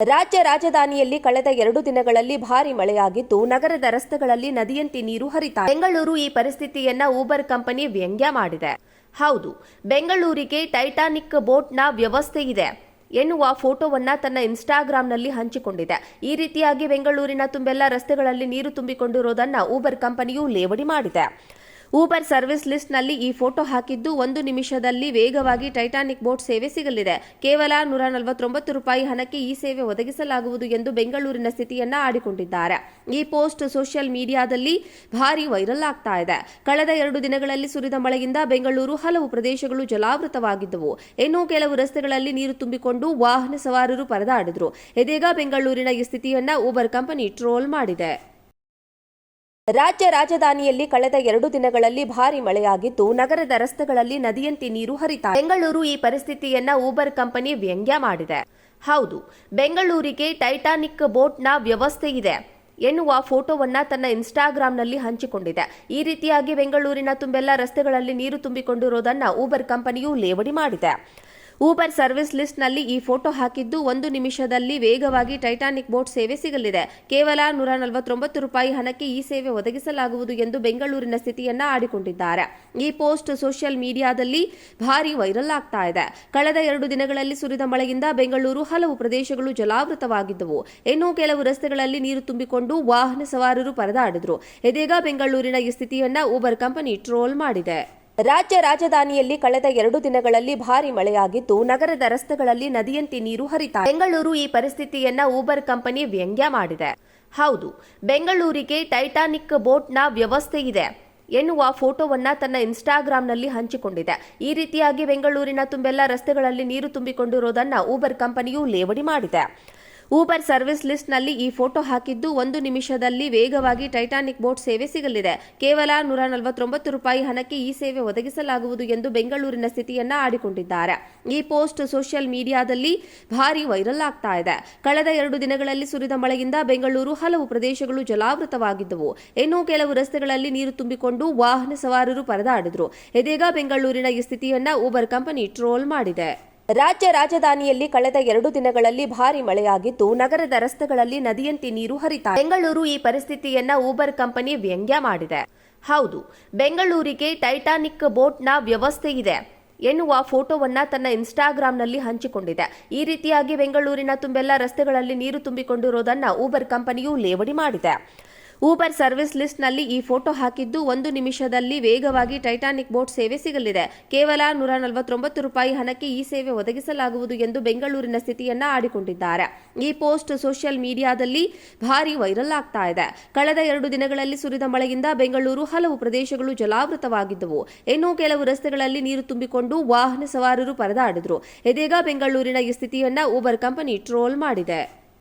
ರಾಜ್ಯ ರಾಜಧಾನಿಯಲ್ಲಿ ಕಳೆದ ಎರಡು ದಿನಗಳಲ್ಲಿ ಭಾರಿ ಮಳೆಯಾಗಿದ್ದು ನಗರದ ರಸ್ತೆಗಳಲ್ಲಿ ನದಿಯಂತೆ ನೀರು ಹರಿತಾ ಬೆಂಗಳೂರು ಈ ಪರಿಸ್ಥಿತಿಯನ್ನ ಊಬರ್ ಕಂಪನಿ ವ್ಯಂಗ್ಯ ಮಾಡಿದೆ. ಹೌದು, ಬೆಂಗಳೂರಿಗೆ ಟೈಟಾನಿಕ್ ಬೋಟ್ನ ವ್ಯವಸ್ಥೆ ಇದೆ ಎನ್ನುವ ಫೋಟೋವನ್ನ ತನ್ನ ಇನ್ಸ್ಟಾಗ್ರಾಂನಲ್ಲಿ ಹಂಚಿಕೊಂಡಿದೆ. ಈ ರೀತಿಯಾಗಿ ಬೆಂಗಳೂರಿನ ತುಂಬೆಲ್ಲ ರಸ್ತೆಗಳಲ್ಲಿ ನೀರು ತುಂಬಿಕೊಂಡಿರೋದನ್ನ ಊಬರ್ ಕಂಪನಿಯು ಲೇವಡಿ ಮಾಡಿದೆ. ಊಬರ್ ಸರ್ವಿಸ್ ಲಿಸ್ಟ್ನಲ್ಲಿ ಈ ಫೋಟೋ ಹಾಕಿದ್ದು ಒಂದು ನಿಮಿಷದಲ್ಲಿ ವೇಗವಾಗಿ ಟೈಟಾನಿಕ್ ಬೋಟ್ ಸೇವೆ ಸಿಗಲಿದೆ. ಕೇವಲ ನೂರ ನಲವತ್ತೊಂಬತ್ತು ರೂಪಾಯಿ ಹಣಕ್ಕೆ ಈ ಸೇವೆ ಒದಗಿಸಲಾಗುವುದು ಎಂದು ಬೆಂಗಳೂರಿನ ಸ್ಥಿತಿಯನ್ನ ಆಡಿಕೊಂಡಿದ್ದಾರೆ. ಈ ಪೋಸ್ಟ್ ಸೋಷಿಯಲ್ ಮೀಡಿಯಾದಲ್ಲಿ ಭಾರಿ ವೈರಲ್ ಆಗ್ತಾ ಇದೆ. ಕಳೆದ ಎರಡು ದಿನಗಳಲ್ಲಿ ಸುರಿದ ಮಳೆಯಿಂದ ಬೆಂಗಳೂರು ಹಲವು ಪ್ರದೇಶಗಳು ಜಲಾವೃತವಾಗಿದ್ದವು. ಇನ್ನೂ ಕೆಲವು ರಸ್ತೆಗಳಲ್ಲಿ ನೀರು ತುಂಬಿಕೊಂಡು ವಾಹನ ಸವಾರರು ಪರದಾಡಿದ್ರು. ಇದೀಗ ಬೆಂಗಳೂರಿನ ಈ ಸ್ಥಿತಿಯನ್ನ ಊಬರ್ ಕಂಪನಿ ಟ್ರೋಲ್ ಮಾಡಿದೆ. ರಾಜ್ಯ ರಾಜಧಾನಿಯಲ್ಲಿ ಕಳೆದ ಎರಡು ದಿನಗಳಲ್ಲಿ ಭಾರಿ ಮಳೆಯಾಗಿದ್ದು, ನಗರದ ರಸ್ತೆಗಳಲ್ಲಿ ನದಿಯಂತೆ ನೀರು ಹರಿತಾ ಬೆಂಗಳೂರು ಈ ಪರಿಸ್ಥಿತಿಯನ್ನ ಊಬರ್ ಕಂಪನಿ ವ್ಯಂಗ್ಯ ಮಾಡಿದೆ. ಹೌದು, ಬೆಂಗಳೂರಿಗೆ ಟೈಟಾನಿಕ್ ಬೋಟ್ನ ವ್ಯವಸ್ಥೆ ಇದೆ ಎನ್ನುವ ಫೋಟೋವನ್ನ ತನ್ನ ಇನ್ಸ್ಟಾಗ್ರಾಂನಲ್ಲಿ ಹಂಚಿಕೊಂಡಿದೆ. ಈ ರೀತಿಯಾಗಿ ಬೆಂಗಳೂರಿನ ತುಂಬೆಲ್ಲ ರಸ್ತೆಗಳಲ್ಲಿ ನೀರು ತುಂಬಿಕೊಂಡಿರೋದನ್ನ ಊಬರ್ ಕಂಪನಿಯು ಲೇವಡಿ ಮಾಡಿದೆ. ಊಬರ್ ಸರ್ವಿಸ್ ಲಿಸ್ಟ್ನಲ್ಲಿ ಈ ಫೋಟೋ ಹಾಕಿದ್ದು ಒಂದು ನಿಮಿಷದಲ್ಲಿ ವೇಗವಾಗಿ ಟೈಟಾನಿಕ್ ಬೋಟ್ ಸೇವೆ ಸಿಗಲಿದೆ. ಕೇವಲ ನೂರ ನಲವತ್ತೊಂಬತ್ತು ರೂಪಾಯಿ ಹಣಕ್ಕೆ ಈ ಸೇವೆ ಒದಗಿಸಲಾಗುವುದು ಎಂದು ಬೆಂಗಳೂರಿನ ಸ್ಥಿತಿಯನ್ನ ಆಡಿಕೊಂಡಿದ್ದಾರೆ. ಈ ಪೋಸ್ಟ್ ಸೋಷಿಯಲ್ ಮೀಡಿಯಾದಲ್ಲಿ ಭಾರಿ ವೈರಲ್ ಆಗ್ತಾ ಇದೆ. ಕಳೆದ ಎರಡು ದಿನಗಳಲ್ಲಿ ಸುರಿದ ಮಳೆಯಿಂದ ಬೆಂಗಳೂರು ಹಲವು ಪ್ರದೇಶಗಳು ಜಲಾವೃತವಾಗಿದ್ದವು. ಇನ್ನೂ ಕೆಲವು ರಸ್ತೆಗಳಲ್ಲಿ ನೀರು ತುಂಬಿಕೊಂಡು ವಾಹನ ಸವಾರರು ಪರದಾಡಿದ್ರು. ಇದೀಗ ಬೆಂಗಳೂರಿನ ಈ ಸ್ಥಿತಿಯನ್ನ ಊಬರ್ ಕಂಪನಿ ಟ್ರೋಲ್ ಮಾಡಿದೆ. ರಾಜ್ಯ ರಾಜಧಾನಿಯಲ್ಲಿ ಕಳೆದ ಎರಡು ದಿನಗಳಲ್ಲಿ ಭಾರಿ ಮಳೆಯಾಗಿದ್ದು, ನಗರದ ರಸ್ತೆಗಳಲ್ಲಿ ನದಿಯಂತೆ ನೀರು ಹರಿತಾ ಬೆಂಗಳೂರು ಈ ಪರಿಸ್ಥಿತಿಯನ್ನ ಊಬರ್ ಕಂಪನಿ ವ್ಯಂಗ್ಯ ಮಾಡಿದೆ. ಹೌದು, ಬೆಂಗಳೂರಿಗೆ ಟೈಟಾನಿಕ್ ಬೋಟ್ನ ವ್ಯವಸ್ಥೆ ಇದೆ ಎನ್ನುವ ಫೋಟೋವನ್ನ ತನ್ನ ಇನ್ಸ್ಟಾಗ್ರಾಂನಲ್ಲಿ ಹಂಚಿಕೊಂಡಿದೆ. ಈ ರೀತಿಯಾಗಿ ಬೆಂಗಳೂರಿನ ತುಂಬೆಲ್ಲ ರಸ್ತೆಗಳಲ್ಲಿ ನೀರು ತುಂಬಿಕೊಂಡಿರೋದನ್ನ ಊಬರ್ ಕಂಪನಿಯು ಲೇವಡಿ ಮಾಡಿದೆ. ಊಬರ್ ಸರ್ವಿಸ್ ಲಿಸ್ಟ್ನಲ್ಲಿ ಈ ಫೋಟೋ ಹಾಕಿದ್ದು ಒಂದು ನಿಮಿಷದಲ್ಲಿ ವೇಗವಾಗಿ ಟೈಟಾನಿಕ್ ಬೋಟ್ ಸೇವೆ ಸಿಗಲಿದೆ. ಕೇವಲ ನೂರ ನಲವತ್ತೊಂಬತ್ತು ರೂಪಾಯಿ ಹಣಕ್ಕೆ ಈ ಸೇವೆ ಒದಗಿಸಲಾಗುವುದು ಎಂದು ಬೆಂಗಳೂರಿನ ಸ್ಥಿತಿಯನ್ನ ಆಡಿಕೊಂಡಿದ್ದಾರೆ. ಈ ಪೋಸ್ಟ್ ಸೋಷಿಯಲ್ ಮೀಡಿಯಾದಲ್ಲಿ ಭಾರಿ ವೈರಲ್ ಆಗ್ತಾ ಇದೆ. ಕಳೆದ ಎರಡು ದಿನಗಳಲ್ಲಿ ಸುರಿದ ಮಳೆಯಿಂದ ಬೆಂಗಳೂರು ಹಲವು ಪ್ರದೇಶಗಳು ಜಲಾವೃತವಾಗಿದ್ದವು. ಇನ್ನೂ ಕೆಲವು ರಸ್ತೆಗಳಲ್ಲಿ ನೀರು ತುಂಬಿಕೊಂಡು ವಾಹನ ಸವಾರರು ಪರದಾಡಿದ್ರು. ಇದೀಗ ಬೆಂಗಳೂರಿನ ಈ ಸ್ಥಿತಿಯನ್ನ ಊಬರ್ ಕಂಪನಿ ಟ್ರೋಲ್ ಮಾಡಿದೆ. ರಾಜ್ಯ ರಾಜಧಾನಿಯಲ್ಲಿ ಕಳೆದ ಎರಡು ದಿನಗಳಲ್ಲಿ ಭಾರಿ ಮಳೆಯಾಗಿದ್ದು, ನಗರದ ರಸ್ತೆಗಳಲ್ಲಿ ನದಿಯಂತೆ ನೀರು ಹರಿತಾ ಬೆಂಗಳೂರು ಈ ಪರಿಸ್ಥಿತಿಯನ್ನ ಊಬರ್ ಕಂಪನಿ ವ್ಯಂಗ್ಯ ಮಾಡಿದೆ. ಹೌದು, ಬೆಂಗಳೂರಿಗೆ ಟೈಟಾನಿಕ್ ಬೋಟ್ನ ವ್ಯವಸ್ಥೆ ಇದೆ ಎನ್ನುವ ಫೋಟೋವನ್ನ ತನ್ನ ಇನ್ಸ್ಟಾಗ್ರಾಂನಲ್ಲಿ ಹಂಚಿಕೊಂಡಿದೆ. ಈ ರೀತಿಯಾಗಿ ಬೆಂಗಳೂರಿನ ತುಂಬೆಲ್ಲ ರಸ್ತೆಗಳಲ್ಲಿ ನೀರು ತುಂಬಿಕೊಂಡಿರೋದನ್ನ ಊಬರ್ ಕಂಪನಿಯು ಲೇವಡಿ ಮಾಡಿದೆ. ಊಬರ್ ಸರ್ವಿಸ್ ಲಿಸ್ಟ್ನಲ್ಲಿ ಈ ಫೋಟೋ ಹಾಕಿದ್ದು ಒಂದು ನಿಮಿಷದಲ್ಲಿ ವೇಗವಾಗಿ ಟೈಟಾನಿಕ್ ಬೋಟ್ ಸೇವೆ ಸಿಗಲಿದೆ. ಕೇವಲ ನೂರ ನಲವತ್ತೊಂಬತ್ತು ರೂಪಾಯಿ ಹಣಕ್ಕೆ ಈ ಸೇವೆ ಒದಗಿಸಲಾಗುವುದು ಎಂದು ಬೆಂಗಳೂರಿನ ಸ್ಥಿತಿಯನ್ನ ಆಡಿಕೊಂಡಿದ್ದಾರೆ. ಈ ಪೋಸ್ಟ್ ಸೋಷಿಯಲ್ ಮೀಡಿಯಾದಲ್ಲಿ ಭಾರಿ ವೈರಲ್ ಆಗ್ತಾ ಇದೆ. ಕಳೆದ ಎರಡು ದಿನಗಳಲ್ಲಿ ಸುರಿದ ಮಳೆಯಿಂದ ಬೆಂಗಳೂರು ಹಲವು ಪ್ರದೇಶಗಳು ಜಲಾವೃತವಾಗಿದ್ದವು. ಇನ್ನೂ ಕೆಲವು ರಸ್ತೆಗಳಲ್ಲಿ ನೀರು ತುಂಬಿಕೊಂಡು ವಾಹನ ಸವಾರರು ಪರದಾಡಿದ್ರು. ಇದೀಗ ಬೆಂಗಳೂರಿನ ಈ ಸ್ಥಿತಿಯನ್ನ ಊಬರ್ ಕಂಪನಿ ಟ್ರೋಲ್ ಮಾಡಿದೆ.